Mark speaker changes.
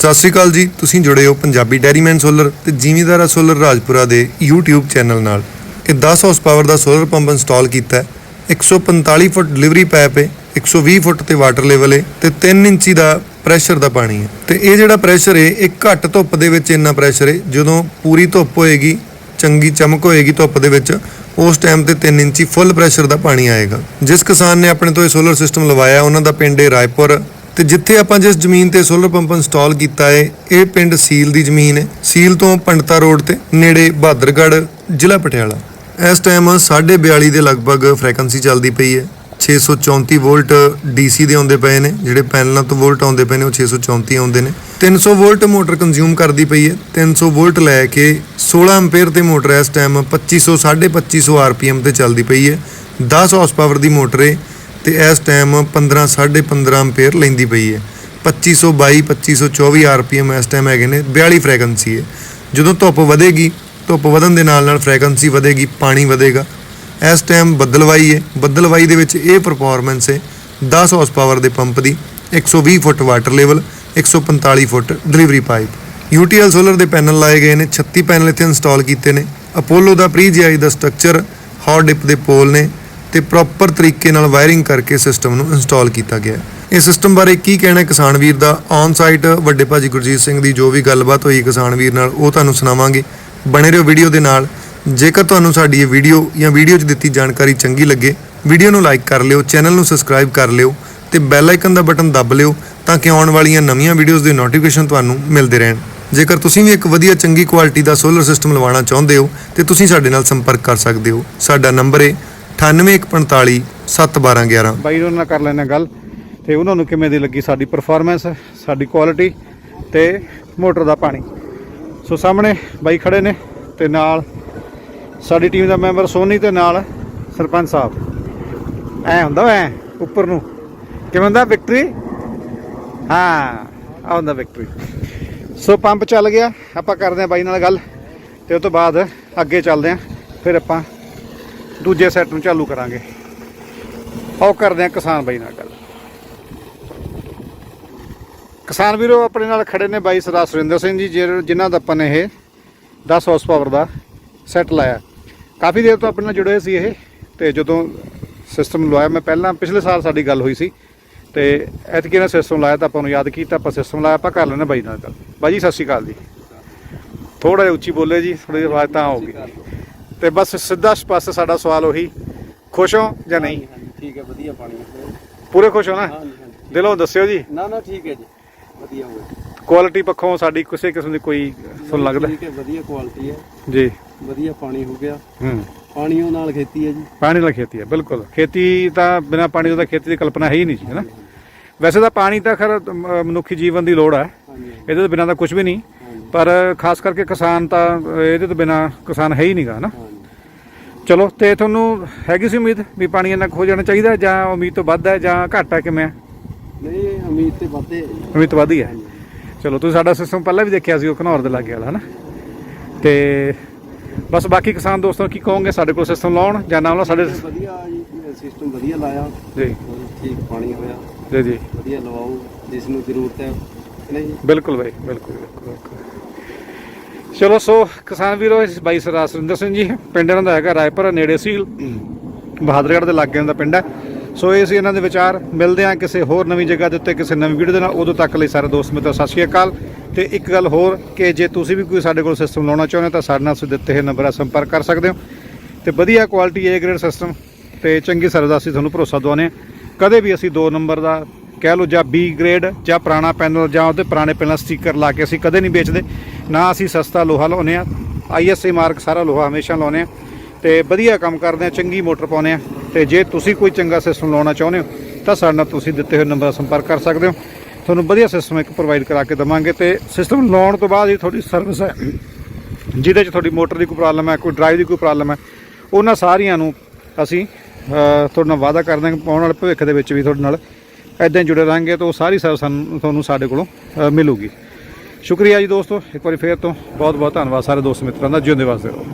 Speaker 1: ਸਤਿ ਸ਼੍ਰੀ ਅਕਾਲ ਜੀ, ਤੁਸੀਂ ਜੁੜੇ ਹੋ ਪੰਜਾਬੀ ਡੈਰੀਮੈਨ ਸੋਲਰ ਤੇ ਜ਼ਿਮੀਦਾਰਾ ਸੋਲਰ ਰਾਜਪੁਰਾ ਦੇ YouTube ਚੈਨਲ ਨਾਲ। ਇਹ 10 ਹਾਰਸ ਪਾਵਰ ਦਾ ਸੋਲਰ ਪੰਪ ਇੰਸਟਾਲ ਕੀਤਾ ਹੈ। 145 ਫੁੱਟ ਡਿਲੀਵਰੀ ਪਾਈਪ ਹੈ 120 ਫੁੱਟ ਤੇ ਵਾਟਰ ਲੈਵਲ ਹੈ ਤੇ 3 ਇੰਚੀ ਦਾ ਪ੍ਰੈਸ਼ਰ ਦਾ ਪਾਣੀ ਹੈ। ਤੇ ਇਹ ਜਿਹੜਾ ਪ੍ਰੈਸ਼ਰ ਹੈ, ਇਹ ਘੱਟ ਧੁੱਪ ਦੇ ਵਿੱਚ ਇੰਨਾ ਪ੍ਰੈਸ਼ਰ ਹੈ, ਜਦੋਂ ਪੂਰੀ ਧੁੱਪ ਹੋਏਗੀ, ਚੰਗੀ ਚਮਕ ਹੋਏਗੀ ਧੁੱਪ ਦੇ ਵਿੱਚ, ਉਸ ਟਾਈਮ ਤੇ 3 ਇੰਚੀ ਫੁੱਲ ਪ੍ਰੈਸ਼ਰ ਦਾ ਪਾਣੀ ਆਏਗਾ। ਜਿਸ ਕਿਸਾਨ ਨੇ ਆਪਣੇ ਤੋਂ ਇਹ ਸੋਲਰ ਸਿਸਟਮ ਲਵਾਇਆ, ਉਹਨਾਂ ਦਾ ਪਿੰਡ ਹੈ ਰਾਏਪੁਰ। ਤੇ ਜਿੱਥੇ ਆਪਾਂ ਜਿਸ ਜ਼ਮੀਨ ਤੇ ਸੋਲਰ ਪੰਪ ਇੰਸਟਾਲ ਕੀਤਾ ਹੈ ਇਹ ਪਿੰਡ ਸੀਲ ਦੀ ਜ਼ਮੀਨ ਹੈ ਸੀਲ ਤੋਂ ਪੰਡਤਾ ਰੋਡ ਤੇ ਨੇੜੇ ਬਹਾਦਰਗੜ੍ਹ, ਜ਼ਿਲ੍ਹਾ ਪਟਿਆਲਾ। ਇਸ ਟਾਈਮ 42 ਦੇ ਲਗਭਗ ਫ੍ਰੀਕੁਐਂਸੀ ਚੱਲਦੀ ਪਈ ਹੈ 634 ਵੋਲਟ DC ਦੇ ਆਉਂਦੇ ਪਏ ਨੇ। ਜਿਹੜੇ ਪੈਨਲਾਂ ਤੋਂ ਵੋਲਟ ਆਉਂਦੇ ਪਏ ਨੇ, ਉਹ 634 ਆਉਂਦੇ ਨੇ। 300 ਵੋਲਟ ਮੋਟਰ ਕੰਜ਼ਿਊਮ ਕਰਦੀ ਪਈ ਹੈ 300 ਵੋਲਟ ਲੈ ਕੇ 16 ਐਂਪੀਅਰ ਤੇ ਮੋਟਰ ਇਸ ਟਾਈਮ 2500 2500 ਆਰਪੀਐਮ ਤੇ ਚੱਲਦੀ ਪਈ ਹੈ 10 ਹਾਰਸ ਪਾਵਰ ਦੀ ਮੋਟਰ ਹੈ ਤੇ ਇਸ ਟਾਈਮ 15 15.5 ਐਂਪੀਅਰ ਲੈਂਦੀ ਪਈ ਹੈ। 2522 2524 ਆਰਪੀਐਮ ਇਸ ਟਾਈਮ ਹੈਗੇ ਨੇ 42 ਫ੍ਰੀਕੁਐਂਸੀ ਹੈ। ਜਦੋਂ ਧੁੱਪ ਵਧੇਗੀ, ਧੁੱਪ ਵਧਣ ਦੇ ਨਾਲ ਨਾਲ ਫ੍ਰੀਕੁਐਂਸੀ ਵਧੇਗੀ, ਪਾਣੀ ਵਧੇਗਾ। ਇਸ ਟਾਈਮ ਬੱਦਲਵਾਈ ਹੈ। ਬੱਦਲਵਾਈ ਦੇ ਵਿੱਚ ਇਹ ਪਰਫਾਰਮੈਂਸ ਹੈ 10 ਹਾਰਸ ਪਾਵਰ ਦੇ ਪੰਪ ਦੀ 120 feet water level 145 feet delivery pipe UTL solar ਦੇ ਪੈਨਲ ਲਾਏ ਗਏ ਨੇ 36 ਪੈਨਲ ਇੱਥੇ ਇੰਸਟਾਲ ਕੀਤੇ ਨੇ। ਅਪੋਲੋ ਦਾ ਪ੍ਰੀ ਜੀਆਈ ਦਾ ਸਟਰਕਚਰ ਹੌਟ ਡਿਪ ਦੇ ਪੋਲ ਨੇ ਤੇ ਪ੍ਰੋਪਰ ਤਰੀਕੇ ਨਾਲ ਵਾਇਰਿੰਗ ਕਰਕੇ ਸਿਸਟਮ ਨੂੰ ਇੰਸਟਾਲ ਕੀਤਾ ਗਿਆ ਹੈ। ਇਸ ਸਿਸਟਮ ਬਾਰੇ ਕੀ ਕਹਿਣਾ ਕਿਸਾਨ ਵੀਰ ਦਾ? ਔਨ ਸਾਈਟ ਵੱਡੇ ਭਾਜੀ ਗੁਰਜੀਤ ਸਿੰਘ ਦੀ ਜੋ ਵੀ ਗੱਲਬਾਤ ਹੋਈ ਕਿਸਾਨ ਵੀਰ ਨਾਲ, ਉਹ ਤੁਹਾਨੂੰ ਸੁਣਾਵਾਂਗੇ। ਬਣੇ ਰਹੋ ਵੀਡੀਓ ਦੇ ਨਾਲ। ਜੇਕਰ ਤੁਹਾਨੂੰ ਸਾਡੀ ਇਹ ਵੀਡੀਓ ਜਾਂ ਵੀਡੀਓ 'ਚ ਦਿੱਤੀ ਜਾਣਕਾਰੀ ਚੰਗੀ ਲੱਗੇ ਵੀਡੀਓ ਨੂੰ ਲਾਈਕ ਕਰ ਲਿਓ ਚੈਨਲ ਨੂੰ ਸਬਸਕ੍ਰਾਈਬ ਕਰ ਲਿਓ ਤੇ ਬੈਲ ਆਈਕਨ ਦਾ ਬਟਨ ਦੱਬ ਲਿਓ ਤਾਂ ਕਿ ਆਉਣ ਵਾਲੀਆਂ ਨਵੀਆਂ ਵੀਡੀਓਜ਼ ਦੇ ਨੋਟੀਫਿਕੇਸ਼ਨ ਤੁਹਾਨੂੰ ਮਿਲਦੇ ਰਹਿਣ। ਜੇਕਰ ਤੁਸੀਂ ਵੀ ਇੱਕ ਵਧੀਆ ਚੰਗੀ ਕੁਆਲਿਟੀ ਦਾ ਸੋਲਰ ਸਿਸਟਮ ਲਵਾਉਣਾ ਚਾਹੁੰਦੇ ਹੋ, ਤੇ ਤੁਸੀਂ ਸਾਡੇ ਨਾਲ ਸੰਪਰਕ ਕਰ ਸਕਦੇ ਹੋ। ਸਾਡਾ ਨੰਬਰ ਹੈ 9845 71211
Speaker 2: ਬਾਈ ਉਹਨਾਂ ਨਾਲ ਕਰ ਲੈਣਾ ਗੱਲ ਤੇ ਉਹਨਾਂ ਨੂੰ ਕਿਵੇਂ ਦੀ ਲੱਗੀ ਸਾਡੀ ਪਰਫਾਰਮੈਂਸ ਸਾਡੀ ਕੁਆਲਿਟੀ ਤੇ ਮੋਟਰ ਦਾ ਪਾਣੀ ਸੋ ਸਾਹਮਣੇ ਬਾਈ ਖੜੇ ਨੇ ਤੇ ਨਾਲ ਸਾਡੀ ਟੀਮ ਦਾ ਮੈਂਬਰ ਸੋਨੀ ਤੇ ਨਾਲ ਸਰਪੰਚ ਸਾਹਿਬ ਐ ਹੁੰਦਾ ਐ ਉੱਪਰ ਨੂੰ ਕਿਵੇਂ ਹੁੰਦਾ ਵਿਕਟਰੀ ਹਾਂ ਆ ਹੁੰਦਾ ਵਿਕਟਰੀ ਸੋ ਪੰਪ ਚੱਲ ਗਿਆ ਆਪਾਂ ਕਰਦੇ ਆ ਬਾਈ ਨਾਲ ਗੱਲ ਤੇ ਉਸ ਤੋਂ ਬਾਅਦ ਅੱਗੇ ਚੱਲਦੇ ਆ ਫਿਰ ਆਪਾਂ ਦੂਜੇ ਸੈੱਟ ਨੂੰ ਚਾਲੂ ਕਰਾਂਗੇ। ਆਓ ਕਰਦੇ ਆ ਕਿਸਾਨ ਬਾਈ ਨਾਲ ਗੱਲ। ਕਿਸਾਨ ਵੀਰੋ, ਆਪਣੇ ਨਾਲ ਖੜੇ ਨੇ ਬਾਈ ਸਰਦਾਰ ਸੁਰਿੰਦਰ ਸਿੰਘ ਜੀ, ਜਿਹਨਾਂ ਜਿਨ੍ਹਾਂ ਦਾ ਆਪਾਂ ਨੇ ਇਹ 10 ਹਾਰਸ ਪਾਵਰ ਦਾ ਸੈੱਟ ਲਾਇਆ। ਕਾਫੀ ਦੇਰ ਤੋਂ ਆਪਣੇ ਨਾਲ ਜੁੜੇ ਹੋਏ ਸੀ ਇਹ, ਤੇ ਜਦੋਂ ਸਿਸਟਮ ਲਵਾਇਆ ਮੈਂ ਪਹਿਲਾਂ ਪਿਛਲੇ ਸਾਲ ਸਾਡੀ ਗੱਲ ਹੋਈ ਸੀ, ਤੇ ਐਤਕੀ ਨਾ ਸਿਸਟਮ ਲਾਇਆ ਤਾਂ ਆਪਾਂ ਨੂੰ ਯਾਦ ਕੀਤਾ, ਆਪਾਂ ਸਿਸਟਮ ਲਾਇਆ, ਆਪਾਂ ਕਰ ਲੈਣਾ ਬਾਈ ਨਾਲ ਗੱਲ। ਬਾਈ ਜੀ, ਸਤਿ ਸ਼੍ਰੀ ਅਕਾਲ ਜੀ। ਥੋੜਾ ਜਿਹਾ ਉੱਚੀ ਬੋਲੇ ਜੀ ਥੋੜੀ ਜਿਹੀ ਆਵਾਜ਼ ਤਾਂ ਆਉਗੀ। ਤੇ ਬਸ ਸਿੱਧਾ ਸਪਸ਼ਟ ਸਾਡਾ ਸਵਾਲ ਉਹੀ ਖੁਸ਼ ਹੋ ਜਾਂ ਨਹੀਂ?
Speaker 3: ਠੀਕ ਹੈ ਵਧੀਆ ਪਾਣੀ।
Speaker 2: ਪੂਰੇ ਖੁਸ਼ ਹੋ ਨਾ? ਦਿਲੋਂ ਦੱਸਿਓ ਜੀ।
Speaker 3: ਨਾ ਨਾ ਠੀਕ ਹੈ ਜੀ ਵਧੀਆ ਹੋ ਗਿਆ
Speaker 2: ਕੁਆਲਿਟੀ ਪੱਖੋਂ ਸਾਡੀ ਕਿਸੇ ਕਿਸਮ ਦੀ ਕੋਈ ਤੁਹਾਨੂੰ ਲੱਗਦਾ?
Speaker 3: ਠੀਕ ਹੈ ਵਧੀਆ ਕੁਆਲਿਟੀ ਹੈ।
Speaker 2: ਜੀ।
Speaker 3: ਵਧੀਆ ਪਾਣੀ ਹੋ ਗਿਆ।
Speaker 2: ਹੂੰ।
Speaker 3: ਨਾਲ ਖੇਤੀ ਹੈ ਜੀ।
Speaker 2: ਪਾਣੀ ਨਾਲ ਖੇਤੀ ਹੈ ਬਿਲਕੁਲ। ਖੇਤੀ ਤਾਂ ਬਿਨਾ ਪਾਣੀ ਤੋਂ ਤਾਂ ਖੇਤੀ ਦੀ ਕਲਪਨਾ ਹੈ ਹੀ ਨਹੀਂ ਜੀ ਹੈ ਨਾ? ਵੈਸੇ ਤਾਂ ਪਾਣੀ ਤਾਂ ਖਰ ਮਨੁੱਖੀ ਜੀਵਨ ਦੀ ਲੋੜ ਹੈ। ਇਹਦੇ ਤੋਂ ਬਿਨਾ ਤਾਂ ਕੁਝ ਵੀ ਨਹੀਂ। ਪਰ ਖਾਸ ਕਰਕੇ ਕਿਸਾਨ ਤਾਂ ਇਹਦੇ ਤੋਂ ਬਿਨਾ ਕਿਸਾਨ ਹੈ ਹੀ ਨਹੀਂਗਾ ਨਾ ਚਲੋ ਤੇ ਤੁਹਾਨੂੰ ਹੈਗੀ ਸੀ ਉਮੀਦ ਵੀ ਪਾਣੀ ਇੰਨਾ ਹੋ ਜਾਣਾ ਚਾਹੀਦਾ ਜਾਂ ਉਮੀਦ ਤੋਂ ਵੱਧ ਹੈ ਜਾਂ ਘੱਟ ਹੈ ਕਿਵੇਂ
Speaker 3: ਨਹੀਂ ਉਮੀਦ ਤੇ ਵਾਧੇ ਹੈ।
Speaker 2: ਉਮੀਦ ਤੋਂ ਵੱਧ ਹੀ ਹੈ। ਚਲੋ ਤੁਸੀਂ ਸਾਡਾ ਸਿਸਟਮ ਪਹਿਲਾਂ ਵੀ ਦੇਖਿਆ ਸੀ ਉਹ ਘਨੌਰ ਦੇ ਲਾਗੇ ਵਾਲਾ ਹਨਾ? ਤੇ ਬਸ ਬਾਕੀ ਕਿਸਾਨ ਦੋਸਤਾਂ ਕੀ ਕਹੋਗੇ ਸਾਡੇ ਕੋਲ ਸਿਸਟਮ ਲਾਉਣ ਜਾਂ ਨਾ ਲਾਉਣ? ਸਾਡੇ
Speaker 3: ਵਧੀਆ ਜੀ ਸਿਸਟਮ ਵਧੀਆ ਲਾਇਆ।
Speaker 2: ਜੀ।
Speaker 3: ਠੀਕ ਪਾਣੀ ਹੋਇਆ।
Speaker 2: ਜੀ ਜੀ।
Speaker 3: ਵਧੀਆ ਲਵਾਓ ਜਿਸ ਨੂੰ ਜ਼ਰੂਰਤ ਹੈ। ਨਹੀਂ।
Speaker 2: ਬਿਲਕੁਲ ਬਾਈ ਬਿਲਕੁਲ, ਬਿਲਕੁਲ। ਚਲੋ ਸੋ ਕਿਸਾਨ ਵੀਰੋ, ਇਸ ਬਾਈ ਸਰਦਾਰ ਸੁਰਿੰਦਰ ਸਿੰਘ ਜੀ, ਪਿੰਡ ਇਹਨਾਂ ਦਾ ਹੈਗਾ ਰਾਏਪੁਰਾ, ਨੇੜੇ ਸੀ ਬਹਾਦਰਗੜ੍ਹ ਦੇ ਲਾਗੇ ਦਾ ਪਿੰਡ ਹੈ। ਸੋ ਇਹ ਸੀ ਇਹਨਾਂ ਦੇ ਵਿਚਾਰ। ਮਿਲਦੇ ਆ ਕਿਸੇ ਹੋਰ ਨਵੀਂ ਜਗ੍ਹਾ ਦੇ ਉੱਤੇ, ਕਿਸੇ ਨਵੀਂ ਵੀਡੀਓ ਦੇ ਨਾਲ। ਉਦੋਂ ਤੱਕ ਲਈ ਸਾਰੇ ਦੋਸਤ, ਮਿੱਤਰ, ਸਤਿ ਸ਼੍ਰੀ ਅਕਾਲ। ਤੇ ਇੱਕ ਗੱਲ ਹੋਰ ਕਿ ਜੇ ਤੁਸੀਂ ਵੀ ਕੋਈ ਸਾਡੇ ਕੋਲ ਸਿਸਟਮ ਲਾਉਣਾ ਚਾਹੁੰਦੇ ਹੋ, ਤਾਂ ਸਾਡੇ ਨਾਲ ਤੁਸੀਂ ਦਿੱਤੇ ਹੋਏ ਨੰਬਰਾਂ ਸੰਪਰਕ ਕਰ ਸਕਦੇ ਹੋ। ਤੇ ਵਧੀਆ ਕੁਆਲਿਟੀ A ਗ੍ਰੇਡ ਸਿਸਟਮ ਤੇ ਚੰਗੀ ਸਰਵਿਸ ਦਾ ਅਸੀਂ ਤੁਹਾਨੂੰ ਭਰੋਸਾ ਦਵਾਉਂਦੇ ਹਾਂ। ਕਦੇ ਵੀ ਅਸੀਂ 2 ਨੰਬਰ ਦਾ ਕਹਿ ਲਓ ਜਾਂ ਬੀ ਗ੍ਰੇਡ ਜਾਂ ਪੁਰਾਣਾ ਪੈਨਲ ਜਾਂ ਉਹਦੇ ਪੁਰਾਣੇ ਪੈਨਲ ਸਟicker ਲਾ ਕੇ ਅਸੀਂ ਕਦੇ ਨਹੀਂ ਵੇਚਦੇ, ਨਾ ਅਸੀਂ ਸਸਤਾ ਲੋਹਾ ਲਾਉਂਦੇ ਆ ISA ਮਾਰਕ ਸਾਰਾ ਲੋਹਾ ਹਮੇਸ਼ਾ ਲਾਉਂਦੇ ਆ ਤੇ ਵਧੀਆ ਕੰਮ ਕਰਦੇ ਆ ਚੰਗੀ ਮੋਟਰ ਪਾਉਂਦੇ ਆ ਤੇ ਜੇ ਤੁਸੀਂ ਕੋਈ ਚੰਗਾ ਸਿਸਟਮ ਲਾਉਣਾ ਚਾਹੁੰਦੇ ਹੋ ਤਾਂ ਸਾਡੇ ਨਾਲ ਤੁਸੀਂ ਦਿੱਤੇ ਹੋਏ ਨੰਬਰ ਸੰਪਰਕ ਕਰ ਸਕਦੇ ਹੋ। ਤੁਹਾਨੂੰ ਵਧੀਆ ਸਿਸਟਮ ਇੱਕ ਪ੍ਰੋਵਾਈਡ ਕਰਾ ਕੇ ਦਵਾਂਗੇ ਤੇ ਸਿਸਟਮ ਲਾਉਣ ਤੋਂ ਬਾਅਦ ਹੀ ਤੁਹਾਡੀ ਸਰਵਿਸ ਹੈ, ਜਿਹਦੇ 'ਚ ਤੁਹਾਡੀ ਮੋਟਰ ਦੀ ਕੋਈ ਪ੍ਰੋਬਲਮ ਹੈ, ਕੋਈ ਡਰਾਈਵ ਦੀ ਕੋਈ ਪ੍ਰੋਬਲਮ ਹੈ, ਉਹਨਾਂ ਸਾਰੀਆਂ ਨੂੰ ਅਸੀਂ ਤੁਹਾਡੇ ਨਾਲ ਵਾਅਦਾ ਕਰਦੇ ਹਾਂ ਕਿ ਆਉਣ ਵਾਲੇ ਭਵਿੱਖ ਦੇ ਵਿੱਚ ਵੀ ਤੁਹਾਡੇ ਨਾਲ ਐਦਾਂ ਹੀ ਜੁੜੇ ਰਹਾਂਗੇ ਤਾਂ ਉਹ ਸਾਰੀ ਸਰਵਿਸ ਸਾਨੂੰ ਤੁਹਾਨੂੰ ਸਾਡੇ ਕੋਲੋਂ ਅਹ, ਮਿਲੂਗੀ। ਸ਼ੁਕਰੀਆ ਜੀ ਦੋਸਤੋ ਇੱਕ ਵਾਰੀ ਫੇਰ ਤੋਂ ਬਹੁਤ ਬਹੁਤ ਧੰਨਵਾਦ ਸਾਰੇ ਦੋਸਤ ਮਿੱਤਰਾਂ ਦਾ ਜਿਉਂਦੇ ਵਾਸਤੇ ਰਹੋ।